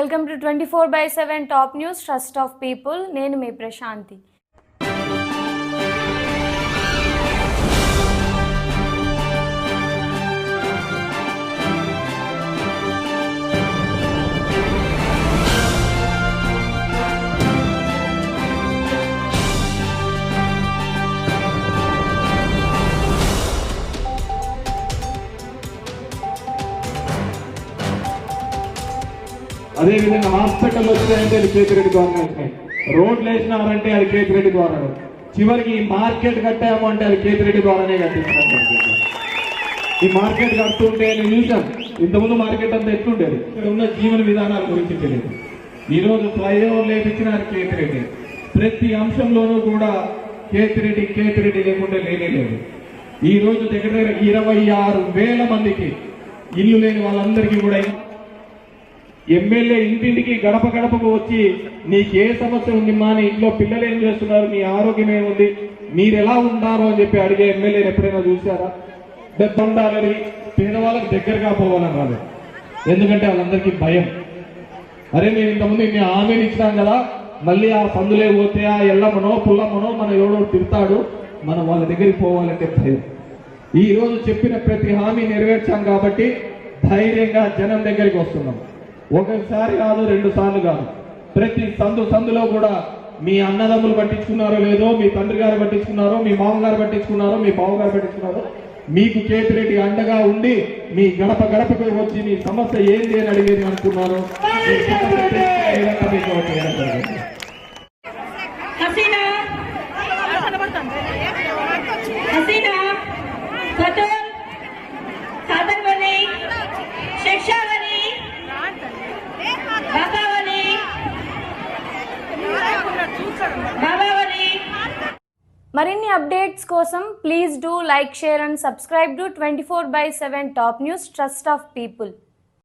Welcome to twenty four by seven top news trust of people. నేను మీ ప్రశాంతి. అదేవిధంగా hospital వచ్చాయంటే అది కేతిరెడ్డి గవర్నమెంట్ రోడ్లు వేసినారంటే అది కేతిరెడ్డి ద్వారా చివరికి ఈ మార్కెట్ కట్టాము అంటే అది కేతిరెడ్డి ద్వారానే కట్టించారు. ఈ మార్కెట్ కడుతుంటే నేను చూశాను. ఇంతకుముందు మార్కెట్ అంతా ఎట్లుండేది? ఇక్కడ ఉన్న జీవన విధానాల గురించి తెలియదు. ఈరోజు ఫ్లైఓవర్ లేపించినారు కేతిరెడ్డి ప్రతి అంశంలోనూ కూడా కేతిరెడ్డి కేతిరెడ్డి లేకుండా లేనే లేదు. ఈ రోజు దగ్గర దగ్గర ఇరవై ఆరు వేల మందికి ఇల్లు లేని వాళ్ళందరికీ కూడా ఎమ్మెల్యే ఇంటింటికి గడప గడపకు వచ్చి నీకు ఏ సమస్య ఉంది మా నీ ఇంట్లో పిల్లలు ఏం చేస్తున్నారు? మీ ఆరోగ్యం ఏముంది? మీరు ఎలా ఉంటారు అని చెప్పి అడిగే ఎమ్మెల్యేని ఎప్పుడైనా చూసారా దెబ్బండాలని ఉండాలని పేదవాళ్ళకి దగ్గరగా పోవాలని రాదు ఎందుకంటే వాళ్ళందరికీ భయం. అరే మేము ఇంతకుముందు ఇన్ని హామీలు ఇచ్చినాం కదా మళ్ళీ ఆ సందులే పోతే ఆ ఎల్లమ్మనో పుల్లమ్మనో మన ఎవడో తిడతాడు మనం వాళ్ళ దగ్గరికి పోవాలంటే భయం. ఈ రోజు చెప్పిన ప్రతి హామీ నెరవేర్చాం కాబట్టి ధైర్యంగా జనం దగ్గరికి వస్తున్నాం. ఒకసారి కాదు రెండు సార్లు కాదు. ప్రతి సందు సందులో కూడా మీ అన్నదమ్ములు పట్టించుకున్నారో లేదో మీ తండ్రి గారు పట్టించుకున్నారో మీ మామగారు పట్టించుకున్నారో మీ బావగారు పట్టించుకున్నారో మీకు కేతిరెడ్డి అండగా ఉండి మీ గడప గడపకు వచ్చి మీ సమస్య ఏంది అని అడిగేది అనుకున్నారు మరిన్ని అప్డేట్స్ కోసం please do like share and subscribe to twenty four by seven top news trust of people.